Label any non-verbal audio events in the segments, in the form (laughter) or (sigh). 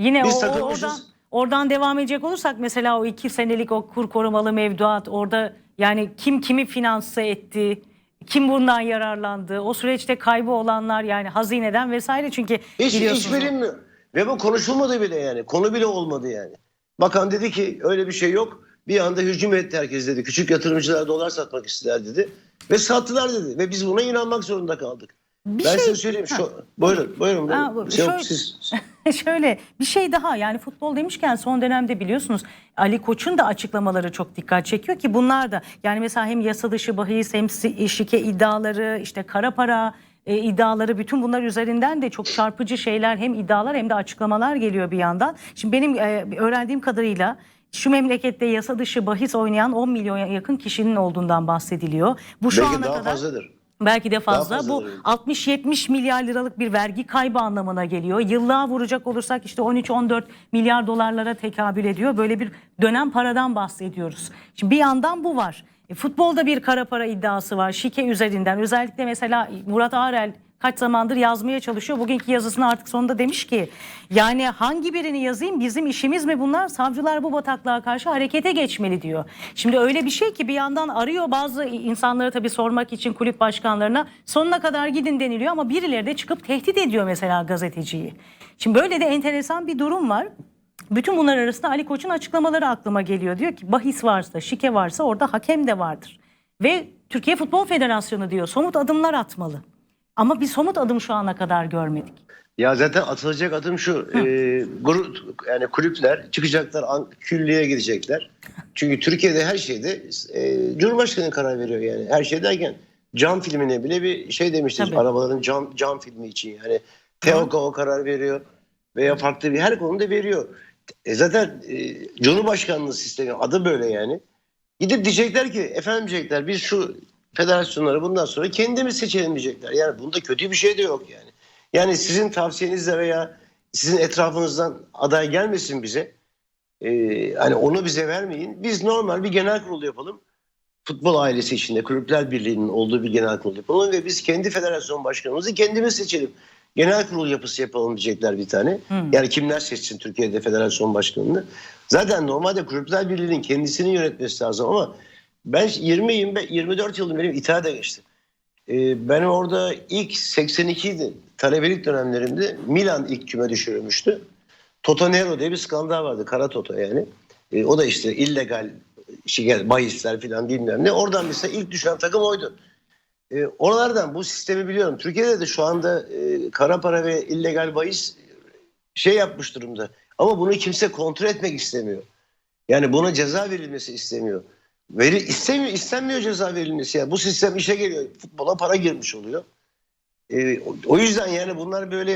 Yine Biz o, takılmışız. oradan, oradan devam edecek olursak mesela o iki senelik o kur korumalı mevduat orada yani kim kimi finanse etti, kim bundan yararlandı, o süreçte kaybı olanlar yani hazineden vesaire çünkü Hiç, hiç bilinmiyor. Ve bu konuşulmadı bile yani. Konu bile olmadı yani. Bakan dedi ki öyle bir şey yok. Bir anda hücum etti herkes dedi. Küçük yatırımcılar dolar satmak istediler dedi. Ve sattılar dedi. Ve biz buna inanmak zorunda kaldık. Bir ben şey- size söyleyeyim. Şu, buyurun, buyurun. buyurun. Ha, bu- Şey şöyle- siz, (laughs) Şöyle bir şey daha yani futbol demişken son dönemde biliyorsunuz Ali Koç'un da açıklamaları çok dikkat çekiyor ki bunlar da yani mesela hem yasa dışı bahis hem si- şike iddiaları işte kara para e, iddiaları bütün bunlar üzerinden de çok çarpıcı şeyler hem iddialar hem de açıklamalar geliyor bir yandan. Şimdi benim e, öğrendiğim kadarıyla şu memlekette yasa dışı bahis oynayan 10 milyona yakın kişinin olduğundan bahsediliyor. Bu şu belki ana daha kadar fazladır. Belki de fazla. fazla Bu oluyor. 60-70 milyar liralık bir vergi kaybı anlamına geliyor. Yıllığa vuracak olursak işte 13-14 milyar dolarlara tekabül ediyor. Böyle bir dönem paradan bahsediyoruz. Şimdi bir yandan bu var. E, futbolda bir kara para iddiası var. Şike üzerinden. Özellikle mesela Murat Arel kaç zamandır yazmaya çalışıyor. Bugünkü yazısını artık sonunda demiş ki yani hangi birini yazayım bizim işimiz mi bunlar? Savcılar bu bataklığa karşı harekete geçmeli diyor. Şimdi öyle bir şey ki bir yandan arıyor bazı insanları tabii sormak için kulüp başkanlarına sonuna kadar gidin deniliyor ama birileri de çıkıp tehdit ediyor mesela gazeteciyi. Şimdi böyle de enteresan bir durum var. Bütün bunlar arasında Ali Koç'un açıklamaları aklıma geliyor. Diyor ki bahis varsa, şike varsa orada hakem de vardır. Ve Türkiye Futbol Federasyonu diyor somut adımlar atmalı. Ama bir somut adım şu ana kadar görmedik. Ya zaten atılacak adım şu. E, grup, yani kulüpler çıkacaklar, küllüğe gidecekler. Çünkü Türkiye'de her şeyde e, Cumhurbaşkanı karar veriyor yani. Her şey derken cam filmine bile bir şey demiştir. Tabii. Arabaların cam cam filmi için yani. TEOK'a o karar veriyor. Veya farklı bir her konuda veriyor. E zaten e, Cumhurbaşkanlığı sistemi adı böyle yani. Gidip diyecekler ki efendim diyecekler biz şu federasyonları bundan sonra kendimiz seçelim diyecekler. Yani bunda kötü bir şey de yok yani. Yani sizin tavsiyenizle veya sizin etrafınızdan aday gelmesin bize. Ee, hani onu bize vermeyin. Biz normal bir genel kurul yapalım. Futbol ailesi içinde Kulüpler Birliği'nin olduğu bir genel kurul yapalım ve biz kendi federasyon başkanımızı kendimiz seçelim. Genel kurul yapısı yapalım diyecekler bir tane. Hmm. Yani kimler seçsin Türkiye'de federasyon başkanını? Zaten normalde Kulüpler Birliği'nin kendisini yönetmesi lazım ama ben 20 25 24 yıldır benim İtalya'da geçti. Ee, ben orada ilk 82 talebelik dönemlerinde Milan ilk küme düşürülmüştü. Toto Nero diye bir skandal vardı. Kara Toto yani. Ee, o da işte illegal şikel, bahisler falan bilmem ne. Oradan mesela ilk düşen takım oydu. Ee, oralardan bu sistemi biliyorum. Türkiye'de de şu anda e, kara para ve illegal bahis şey yapmış durumda. Ama bunu kimse kontrol etmek istemiyor. Yani buna ceza verilmesi istemiyor. Veri istemiyor, istenmiyor ceza verilmesi. Yani bu sistem işe geliyor. Futbola para girmiş oluyor. Ee, o- yüzden yani bunlar böyle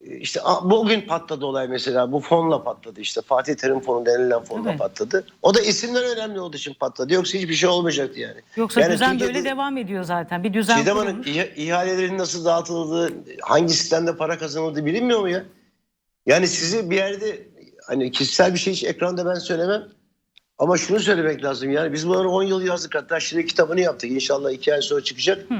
e, işte bugün patladı olay mesela. Bu fonla patladı işte. Fatih Terim fonu denilen fonla Tabii. patladı. O da isimler önemli olduğu için patladı. Yoksa hiçbir şey olmayacaktı yani. Yoksa Yani düzen Türkiye'de- böyle devam ediyor zaten. Bir düzen kurulmuş. Hanım iha- ihalelerin nasıl dağıtıldığı, hangi sistemde para kazanıldığı bilinmiyor mu ya? Yani sizi bir yerde hani kişisel bir şey hiç ekranda ben söylemem. Ama şunu söylemek lazım yani biz bunları 10 yıl yazdık hatta şimdi kitabını yaptık inşallah 2 ay sonra çıkacak. Hı.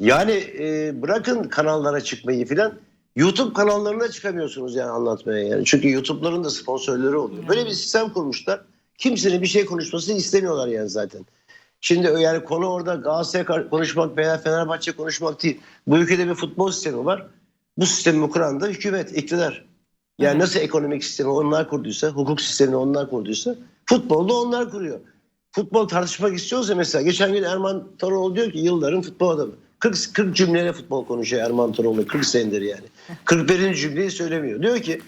Yani e, bırakın kanallara çıkmayı filan YouTube kanallarına çıkamıyorsunuz yani anlatmaya yani. Çünkü YouTube'ların da sponsorları oluyor. Böyle bir sistem kurmuşlar. Kimsenin bir şey konuşmasını istemiyorlar yani zaten. Şimdi yani konu orada Galatasaray konuşmak veya Fenerbahçe konuşmak değil. Bu ülkede bir futbol sistemi var. Bu sistemi kuran da hükümet, iktidar. Yani Evet. nasıl ekonomik sistemi onlar kurduysa, hukuk sistemini onlar kurduysa futbolda onlar kuruyor. Futbol tartışmak istiyorsa mesela geçen gün Erman Toroğlu diyor ki yılların futbol adamı. 40, 40 cümleyle futbol konuşuyor Erman Toroğlu 40 senedir yani. 41. cümleyi söylemiyor. Diyor ki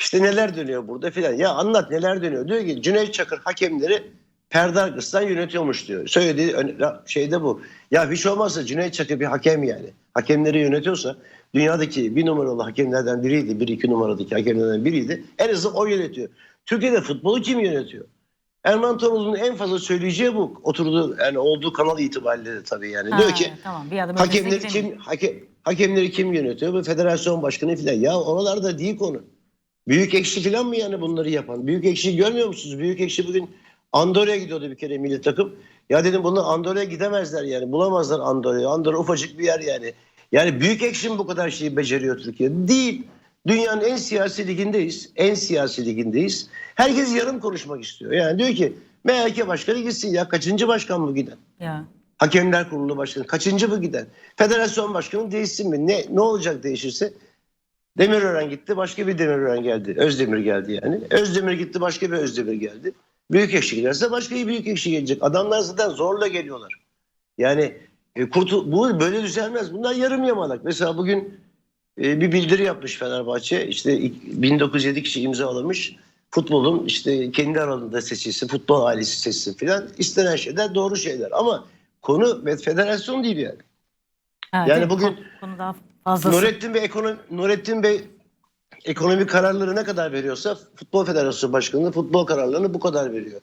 işte neler dönüyor burada filan. Ya anlat neler dönüyor. Diyor ki Cüneyt Çakır hakemleri perde arkasından yönetiyormuş diyor. Söylediği şeyde bu. Ya hiç olmazsa Cüneyt Çakır bir hakem yani. Hakemleri yönetiyorsa dünyadaki bir numaralı hakemlerden biriydi. Bir iki numaradaki hakemlerden biriydi. En azından o yönetiyor. Türkiye'de futbolu kim yönetiyor? Erman Toroğlu'nun en fazla söyleyeceği bu. Oturduğu yani olduğu kanal itibariyle de tabii yani. Ha, diyor ki tamam, bir hakemleri kim hake, hakemleri kim yönetiyor? Bu federasyon başkanı falan. Ya oralarda değil konu. Büyük ekşi falan mı yani bunları yapan? Büyük ekşi görmüyor musunuz? Büyük ekşi bugün Andorra'ya gidiyordu bir kere milli takım. Ya dedim bunlar Andorra'ya gidemezler yani. Bulamazlar Andorra'yı. Andorra ufacık bir yer yani. Yani büyük mi bu kadar şeyi beceriyor Türkiye? Değil. dünyanın en siyasi ligindeyiz. En siyasi ligindeyiz. Herkes yarım konuşmak istiyor. Yani diyor ki MHK başkanı gitsin ya kaçıncı başkan bu giden? Ya. Hakemler Kurulu Başkanı kaçıncı bu giden? Federasyon Başkanı değişsin mi? Ne ne olacak değişirse? Demirören gitti başka bir Demirören geldi. Özdemir geldi yani. Özdemir gitti başka bir Özdemir geldi. Büyük ekşi giderse başka bir büyük ekşi gelecek. Adamlar zaten zorla geliyorlar. Yani e, kurtul bu böyle düzelmez. Bunlar yarım yamalak. Mesela bugün e, bir bildiri yapmış Fenerbahçe. İşte ilk- 1907 kişi imzalamış. Futbolun işte kendi aralarında seçilsin, futbol ailesi seçsin filan. İstenen şeyler doğru şeyler. Ama konu federasyon değil yani. Ha, Yani bugün konu- konu daha fazlası. Nurettin Bey ekonomi Nurettin Bey ekonomi kararları ne kadar veriyorsa Futbol Federasyonu Başkanı futbol kararlarını bu kadar veriyor.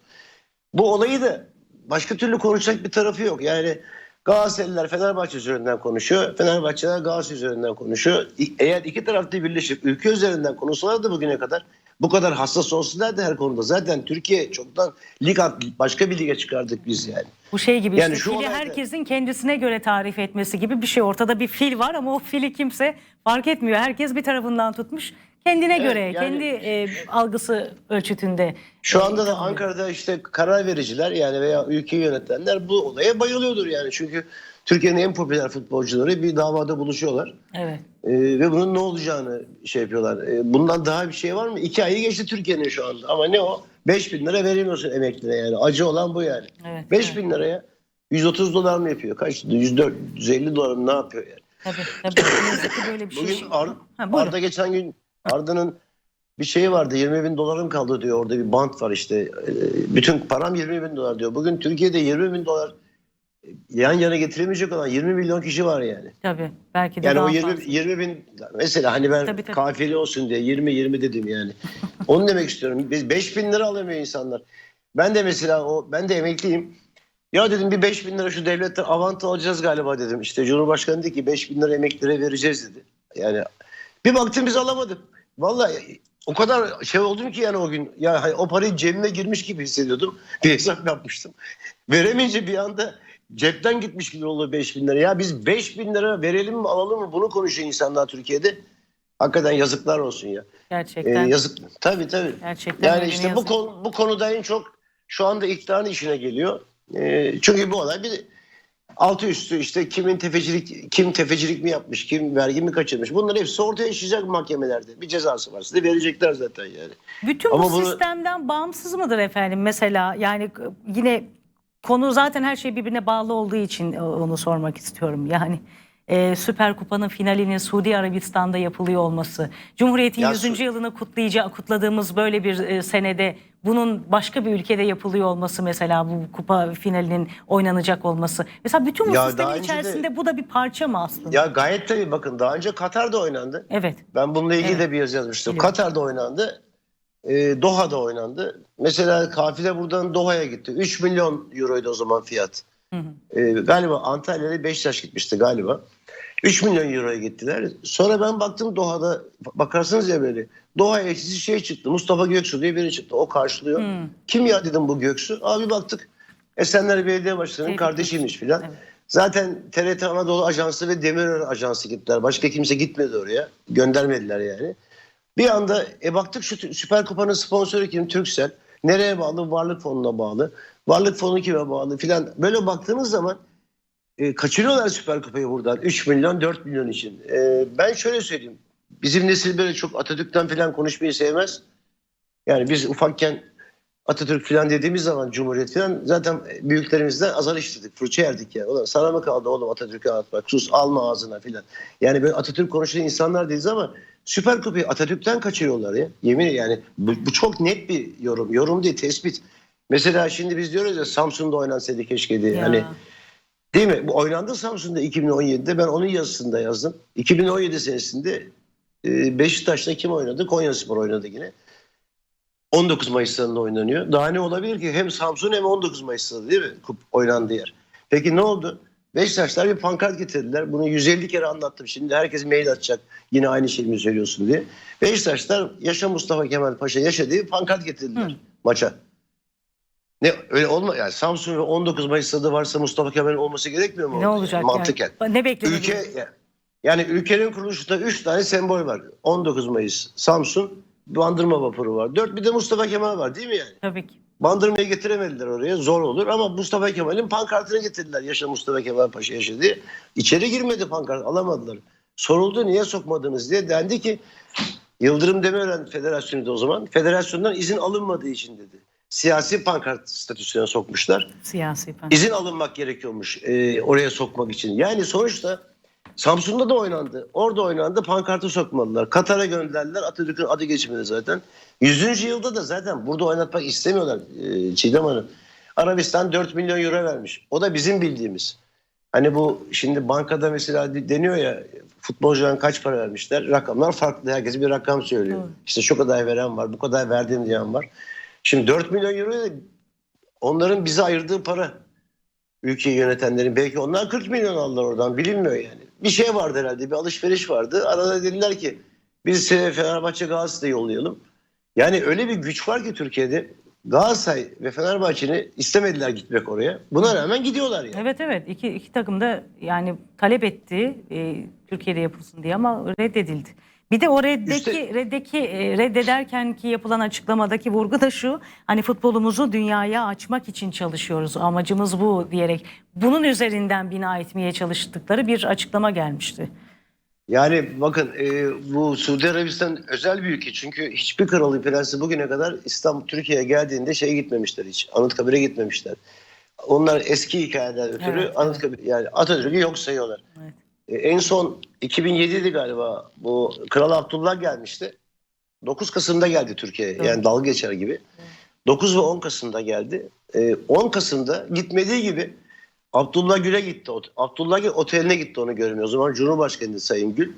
Bu olayı da başka türlü konuşacak bir tarafı yok. Yani Galatasaraylılar Fenerbahçe üzerinden konuşuyor. Fenerbahçeler Galatasaray üzerinden konuşuyor. Eğer iki tarafta birleşip ülke üzerinden konuşsalardı bugüne kadar bu kadar hassas olsalardı her konuda. Zaten Türkiye çoktan lig başka bir lige çıkardık biz yani. Bu şey gibi Yani işte şu fili olayda- herkesin kendisine göre tarif etmesi gibi bir şey. Ortada bir fil var ama o fili kimse fark etmiyor. Herkes bir tarafından tutmuş. Kendine Evet, göre, yani- kendi e, algısı ölçütünde. Şu e, anda da. Ankara'da işte karar vericiler yani veya ülkeyi yönetenler bu olaya bayılıyordur yani. Çünkü Türkiye'nin en popüler futbolcuları bir davada buluşuyorlar. Evet. Ee, ve bunun ne olacağını şey yapıyorlar. Ee, bundan daha bir şey var mı? İki ayı geçti Türkiye'nin şu anda. Ama ne o? 5 bin lira veremiyorsun emeklilere yani. Acı olan bu yani. Evet. 5 evet. bin liraya 130 dolar mı yapıyor? Kaç? 104, 150 dolar mı ne yapıyor yani? Tabii tabii. (coughs) Böyle bir şey. Bugün Ar- Ha, buyurun. Arda geçen gün Arda'nın bir şeyi vardı 20 bin dolarım kaldı diyor orada bir bant var işte Ee, bütün param 20 bin dolar diyor. Bugün Türkiye'de 20 bin dolar e, yan yana getiremeyecek olan 20 milyon kişi var yani. Tabii. Belki de Yani daha o 20, fazla. 20 bin mesela hani ben Tabii, tabii. kafiyeli olsun diye 20-20 dedim yani. (laughs) Onu demek istiyorum. Biz 5 bin lira alamıyor insanlar. Ben de mesela o ben de emekliyim. Ya dedim bir 5 bin lira şu devletten avanta alacağız galiba dedim. İşte Cumhurbaşkanı dedi ki 5 bin lira emeklilere vereceğiz dedi. Yani bir baktım biz alamadık. Vallahi o kadar şey oldum ki yani o gün. Ya hani o parayı cebime girmiş gibi hissediyordum. Bir hesap yapmıştım. Veremeyince bir anda cepten gitmiş gibi oldu 5 bin lira. Ya biz 5 bin lira verelim mi alalım mı bunu konuşuyor insanlar Türkiye'de. Hakikaten yazıklar olsun ya. Ee, Gerçekten. yazık. Tabii tabii. Gerçekten Yani işte bu konu, bu konuda en çok şu anda iktidarın işine geliyor. Ee, çünkü bu olay bir altı üstü işte kimin tefecilik kim tefecilik mi yapmış, kim vergi mi kaçırmış. Bunların hepsi ortaya çıkacak mahkemelerde. Bir cezası var. Size verecekler zaten yani. Bütün Ama bu bunu- sistemden bağımsız mıdır efendim mesela? Yani yine konu zaten her şey birbirine bağlı olduğu için e, onu sormak istiyorum. Yani e, Süper Kupa'nın finalinin Suudi Arabistan'da yapılıyor olması, Cumhuriyet'in Ya 100. Su- yılını kutlayacağı, kutladığımız böyle bir e, senede bunun başka bir ülkede yapılıyor olması mesela bu kupa finalinin oynanacak olması. Mesela bütün bu Ya sistemin önce de- içerisinde bu da bir parça mı aslında? Ya gayet tabii bakın daha önce Katar'da oynandı. Evet. Ben bununla ilgili Evet. de bir yazı yazmıştım. Biliyorum. Katar'da oynandı. E, Doha'da oynandı. Mesela kafile buradan Doha'ya gitti. 3 milyon euroydu o zaman fiyat. Hı hı. E, galiba Antalya'ya Beşiktaş gitmişti galiba. 3 milyon euroya gittiler. Sonra ben baktım Doha'da bakarsınız ya böyle. Doha elçisi şey çıktı. Mustafa Göksu diye biri çıktı. O karşılıyor. Hmm. Kim ya dedim bu Göksu. Abi baktık Esenler Belediye Başkanı'nın Tevfik kardeşiymiş filan. Evet. Zaten TRT Anadolu Ajansı ve Demirören Ajansı gittiler. Başka kimse gitmedi oraya. Göndermediler yani. Bir anda e baktık şu Süper Kupa'nın sponsoru kim? Türksel. Nereye bağlı? Varlık Fonu'na bağlı. Varlık Fonu kime bağlı filan. Böyle baktığınız zaman e, kaçırıyorlar Süper Kupa'yı buradan. 3 milyon 4 milyon için. E, ben şöyle söyleyeyim. Bizim nesil böyle çok Atatürk'ten filan konuşmayı sevmez. Yani biz ufakken Atatürk filan dediğimiz zaman Cumhuriyet filan zaten büyüklerimizden azar işledik. Fırça yerdik ya. Ulan sana mı kaldı oğlum Atatürk'ü anlatmak? Sus alma ağzına filan. Yani böyle Atatürk konuşan insanlar değiliz ama Süper Kupayı Atatürk'ten kaçırıyorlar ya. Yemin yani bu, bu çok net bir yorum. Yorum değil tespit. Mesela şimdi biz diyoruz ya Samsun'da oynansaydı keşke diye. Ya. Hani Değil mi? Bu oynandı Samsun'da 2017'de. Ben onun yazısında yazdım. 2017 senesinde e, Beşiktaş'ta kim oynadı? Konyaspor oynadı yine. 19 Mayıs'ta oynanıyor. Daha ne olabilir ki? Hem Samsun hem 19 Mayıs'ta değil mi? Kup oynandı yer. Peki ne oldu? Beşiktaşlar bir pankart getirdiler. Bunu 150 kere anlattım. Şimdi herkes mail atacak. Yine aynı şeyi mi söylüyorsun diye. Beşiktaşlar Yaşa Mustafa Kemal Paşa yaşa diye bir pankart getirdiler Hı. maça. Ne öyle olma yani Samsun ve 19 Mayıs stadı varsa Mustafa Kemal'in olması gerekmiyor mu? Ne olacak Mantıken. yani? Ne bekleniyor? Ülke ya, Yani ülkenin kuruluşunda 3 tane sembol var. 19 Mayıs, Samsun, Bandırma Vapuru var. 4 bir de Mustafa Kemal var değil mi yani? Tabii ki. Bandırmayı getiremediler oraya zor olur ama Mustafa Kemal'in pankartını getirdiler. Yaşa Mustafa Kemal Paşa yaşa diye. İçeri girmedi pankart alamadılar. Soruldu niye sokmadınız diye dendi ki Yıldırım Demirören Federasyonu da o zaman federasyondan izin alınmadığı için dedi. Siyasi pankart statüsüne sokmuşlar. Siyasi pan. İzin alınmak gerekiyormuş e, oraya sokmak için. Yani sonuçta Samsun'da da oynandı. Orada oynandı pankartı sokmadılar. Katar'a gönderdiler. Atatürk'ün adı geçmedi zaten. 100. yılda da zaten burada oynatmak istemiyorlar e, Çiğdem Hanım. Arabistan 4 milyon euro vermiş. O da bizim bildiğimiz. Hani bu şimdi bankada mesela deniyor ya futbolcuların kaç para vermişler? Rakamlar farklı. Herkes bir rakam söylüyor. Doğru. İşte şu kadar veren var, bu kadar verdiğim diyen var. Şimdi 4 milyon euro onların bize ayırdığı para. Ülkeyi yönetenlerin. Belki onlar 40 milyon aldılar oradan bilinmiyor yani. Bir şey vardı herhalde bir alışveriş vardı. Arada dediler ki biz size Fenerbahçe Galatasaray'ı yollayalım. Yani öyle bir güç var ki Türkiye'de Galatasaray ve Fenerbahçe'ni istemediler gitmek oraya. Buna rağmen gidiyorlar yani. Evet evet iki, iki takım da yani talep etti e, Türkiye'de yapılsın diye ama reddedildi. Bir de o reddeki, Üste- reddeki e, reddederken ki yapılan açıklamadaki vurgu da şu hani futbolumuzu dünyaya açmak için çalışıyoruz amacımız bu diyerek bunun üzerinden bina etmeye çalıştıkları bir açıklama gelmişti. Yani bakın e, bu Suudi Arabistan özel bir ülke çünkü hiçbir kralı prensi bugüne kadar İstanbul Türkiye'ye geldiğinde şeye gitmemişler hiç. Anıtkabir'e gitmemişler. Onlar eski hikayeden ötürü Evet, Anıtkabir yani Atatürk'ü yok sayıyorlar. Evet. E, en son 2007'di galiba bu Kral Abdullah gelmişti. 9 Kasım'da geldi Türkiye'ye. Doğru. Yani dalga geçer gibi. 9 ve 10 Kasım'da geldi. E, 10 Kasım'da gitmediği gibi Abdullah Gül'e gitti. Abdullah Gül oteline gitti onu görmüyor. O zaman Cumhurbaşkanı Sayın Gül.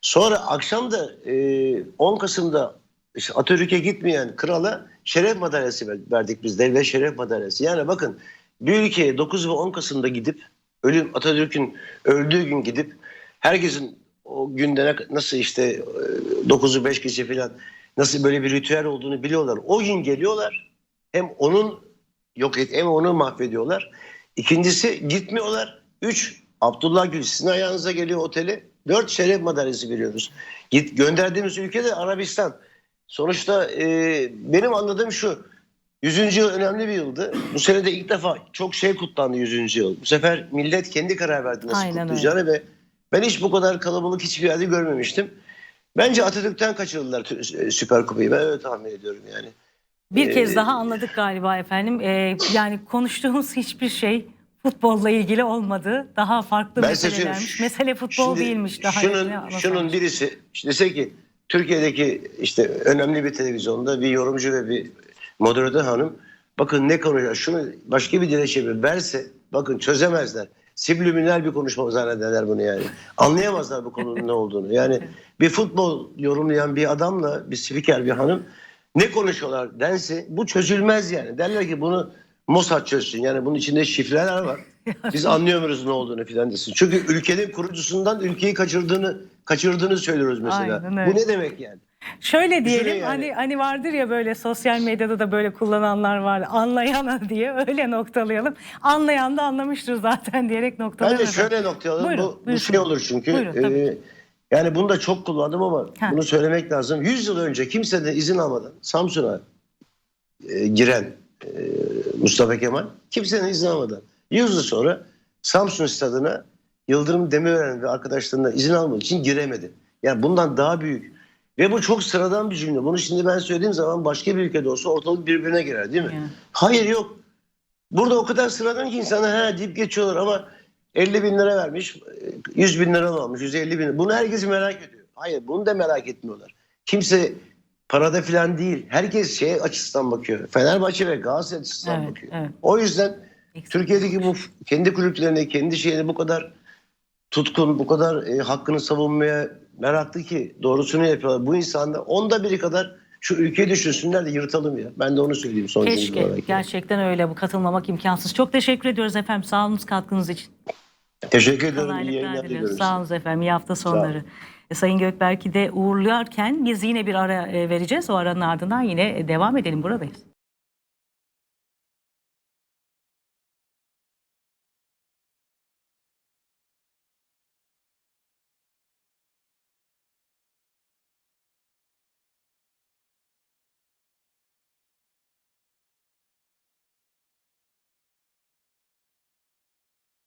Sonra akşam da e, 10 Kasım'da işte Atatürk'e gitmeyen krala şeref madalyası ver- verdik biz. Devlet şeref madalyası. Yani bakın bir ülkeye 9 ve 10 Kasım'da gidip ölüm Atatürk'ün öldüğü gün gidip herkesin o günde nasıl işte e, 9'u 5 gece falan nasıl böyle bir ritüel olduğunu biliyorlar. O gün geliyorlar hem onun yok et hem onu mahvediyorlar. İkincisi gitmiyorlar. Üç Abdullah Gül sizin ayağınıza geliyor otele. Dört şeref madalyası veriyoruz. Git gönderdiğimiz ülke de Arabistan. Sonuçta e, benim anladığım şu. 100. yıl önemli bir yıldı. Bu sene de ilk defa çok şey kutlandı 100. yıl. Bu sefer millet kendi karar verdi nasıl Aynen kutlayacağını ve ben hiç bu kadar kalabalık hiçbir yerde görmemiştim. Bence Atatürk'ten kaçırdılar tü- Süper Kupayı. Ben öyle tahmin ediyorum yani. Bir kez Ee, daha anladık galiba efendim. Ee, yani konuştuğumuz hiçbir şey futbolla ilgili olmadı. Daha farklı Ben meselelermiş. Mesele futbol Şimdi değilmiş daha. Şunun, öyle şunun birisi işte dese ki Türkiye'deki işte önemli bir televizyonda bir yorumcu ve bir moderatör hanım bakın ne konuşuyor şunu başka bir dile çevir verse bakın çözemezler. Subliminal bir konuşma zannederler bunu yani. Anlayamazlar bu konunun ne olduğunu. Yani bir futbol yorumlayan bir adamla bir spiker bir hanım ne konuşuyorlar dense bu çözülmez yani. Derler ki bunu Mossad çözsün. Yani bunun içinde şifreler var. Biz (laughs) anlıyoruz ne olduğunu filan desin. Çünkü ülkenin kurucusundan ülkeyi kaçırdığını kaçırdığını söylüyoruz mesela. Aynen öyle. Bu ne demek yani? Şöyle diyelim yani. hani hani vardır ya böyle sosyal medyada da böyle kullananlar var. Anlayana (laughs) diye öyle noktalayalım. Anlayan da anlamıştır zaten diyerek noktalayalım. Bence şöyle noktalayalım. Buyurun, Bu, bu buyurun. şey olur çünkü. Buyurun, tabii Ee, yani bunu da çok kullandım ama Ha. bunu söylemek lazım. 100 yıl önce kimseden izin almadan Samsun'a e, giren e, Mustafa Kemal kimsenin izin almadan 100 yıl sonra Samsun stadına Yıldırım Demirören ve arkadaşlarından izin almadığı için giremedi. Yani bundan daha büyük ve bu çok sıradan bir cümle. Bunu şimdi ben söylediğim zaman başka bir ülkede olsa ortalık birbirine girer değil mi? Yani. Hayır yok. Burada o kadar sıradan ki insanlar ha deyip geçiyorlar ama 50 bin lira vermiş, 100 bin lira almış, 150 bin lira. Bunu herkes merak ediyor. Hayır bunu da merak etmiyorlar. Kimse parada falan değil. Herkes şey açısından bakıyor. Fenerbahçe ve Galatasaray açısından Evet, bakıyor. evet. O yüzden. Türkiye'deki bu kendi kulüplerine, kendi şeyine bu kadar tutkun, bu kadar e, hakkını savunmaya meraklı ki doğrusunu yapıyorlar. Bu insanlar onda biri kadar şu ülkeyi düşünsünler de yırtalım ya. Ben de onu söyleyeyim son Keşke. olarak. Gerçekten öyle. Bu katılmamak imkansız. Çok teşekkür ediyoruz efendim. Sağ olun katkınız için. Teşekkür ediyorum. İyi yayınlar diliyoruz. Sağ olun efendim. İyi hafta sonları. E, Sayın Gökberk'i de uğurlarken biz yine bir ara e, vereceğiz. O aranın ardından yine e, devam edelim. Buradayız.